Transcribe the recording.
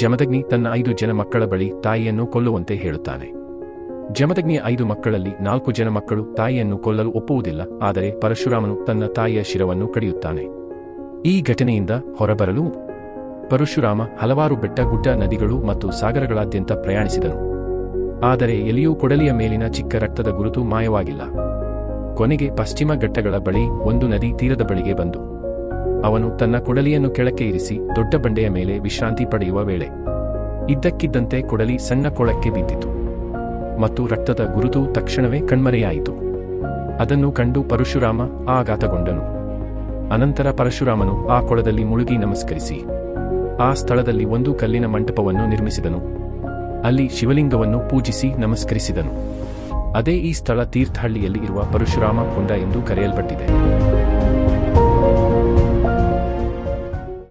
ಜಮದಗ್ನಿ ತನ್ನ ಐದು ಜನ ಮಕ್ಕಳ ಬಳಿ ತಾಯಿಯನ್ನು ಕೊಲ್ಲುವಂತೆ ಹೇಳುತ್ತಾನೆ. ಜಮದಗ್ನಿಯ ಐದು ಮಕ್ಕಳಲ್ಲಿ ನಾಲ್ಕು ಜನ ಮಕ್ಕಳು ತಾಯಿಯನ್ನು ಕೊಲ್ಲಲು ಒಪ್ಪುವುದಿಲ್ಲ, ಆದರೆ ಪರಶುರಾಮನು ತನ್ನ ತಾಯಿಯ ಶಿರವನ್ನು ಕಡಿಯುತ್ತಾನೆ. ಈ ಘಟನೆಯಿಂದ ಹೊರಬರಲು ಪರಶುರಾಮ ಹಲವಾರು ಬೆಟ್ಟ, ಗುಡ್ಡ, ನದಿಗಳು ಮತ್ತು ಸಾಗರಗಳಾದ್ಯಂತ ಪ್ರಯಾಣಿಸಿದನು. ಆದರೆ ಎಲ್ಲಿಯೂ ಕೊಡಲಿಯ ಮೇಲಿನ ಚಿಕ್ಕ ರಕ್ತದ ಗುರುತು ಮಾಯವಾಗಿಲ್ಲ. ಕೊನೆಗೆ ಪಶ್ಚಿಮ ಘಟ್ಟಗಳ ಬಳಿ ಒಂದು ನದಿ ತೀರದ ಬಳಿಗೆ ಬಂದು ಅವನು ತನ್ನ ಕೊಡಲಿಯನ್ನು ಕೆಳಕ್ಕೆ ಇರಿಸಿ ದೊಡ್ಡ ಬಂಡೆಯ ಮೇಲೆ ವಿಶ್ರಾಂತಿ ಪಡೆಯುವ ವೇಳೆ ಇದ್ದಕ್ಕಿದ್ದಂತೆ ಕೊಡಲಿ ಸಣ್ಣ ಕೊಳಕ್ಕೆ ಬಿದ್ದಿತು ಮತ್ತು ರಕ್ತದ ಗುರುತು ತಕ್ಷಣವೇ ಕಣ್ಮರೆಯಾಯಿತು. ಅದನ್ನು ಕಂಡು ಪರಶುರಾಮ ಆಘಾತಗೊಂಡನು. ಅನಂತರ ಪರಶುರಾಮನು ಆ ಕೊಳದಲ್ಲಿ ಮುಳುಗಿ ನಮಸ್ಕರಿಸಿ ಆ ಸ್ಥಳದಲ್ಲಿ ಒಂದು ಕಲ್ಲಿನ ಮಂಟಪವನ್ನು ನಿರ್ಮಿಸಿದನು. ಅಲ್ಲಿ ಶಿವಲಿಂಗವನ್ನು ಪೂಜಿಸಿ ನಮಸ್ಕರಿಸಿದನು. ಅದೇ ಈ ಸ್ಥಳ ತೀರ್ಥಹಳ್ಳಿಯಲ್ಲಿ ಇರುವ ಪರಶುರಾಮ ಕುಂಡ ಎಂದು ಕರೆಯಲ್ಪಟ್ಟಿದೆ.